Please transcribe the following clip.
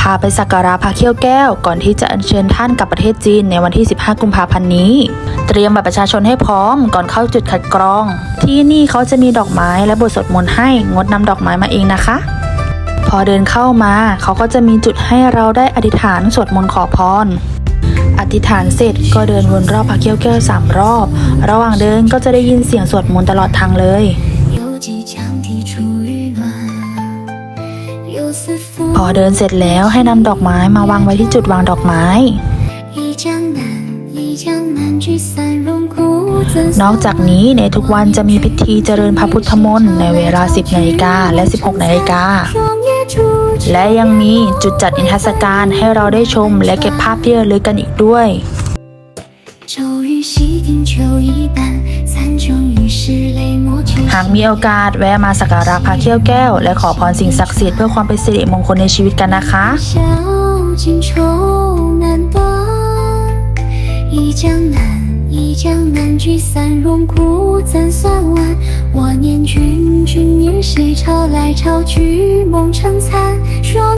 พาไปสักการะพระเขี้ยวแก้ว ก่อนที่จะอัญเชิญท่านกลับประเทศจีนในวันที่ 15 กุมภาพันธ์นี้ เตรียมบัตรประชาชนให้พร้อมก่อนเข้าจุดคัดกรอง ที่นี่เขาจะมีดอกไม้และบทสวดมนต์ให้งดนำดอกไม้มาเองนะคะ พอเดินเข้ามาเขาก็จะมีจุดให้เราได้อธิษฐานสวดมนต์ขอพรอธิษฐานเสร็จก็เดินวนรอบพระเขี้ยวแก้วสามรอบ ระหว่างเดินก็จะได้ยินเสียงสวดมนต์ตลอดทางเลย พอเดินเสร็จแล้วให้นำดอกไม้มาวางไว้ที่จุดวางดอกไม้ นอกจากนี้ในทุกวันจะมีพิธีเจริญพระพุทธมนต์ในเวลา 10นาฬิกาและ 16นาฬิกาและยังมีจุดจัดอินทรรศการให้เราได้ชมและเก็บภาพเที่อเลยกันอีกด้วย หากมีโอกาสแวะมาสักการะพระเขี้ยวแก้ว และขอพรสิ่งศักดิ์สิทธิ์เพื่อความเป็นสิริมงคลในชีวิตกันนะคะ 小径愁难断，一江南，一江南聚散荣枯怎算完？我念君，君念谁？潮来潮去梦成残。说。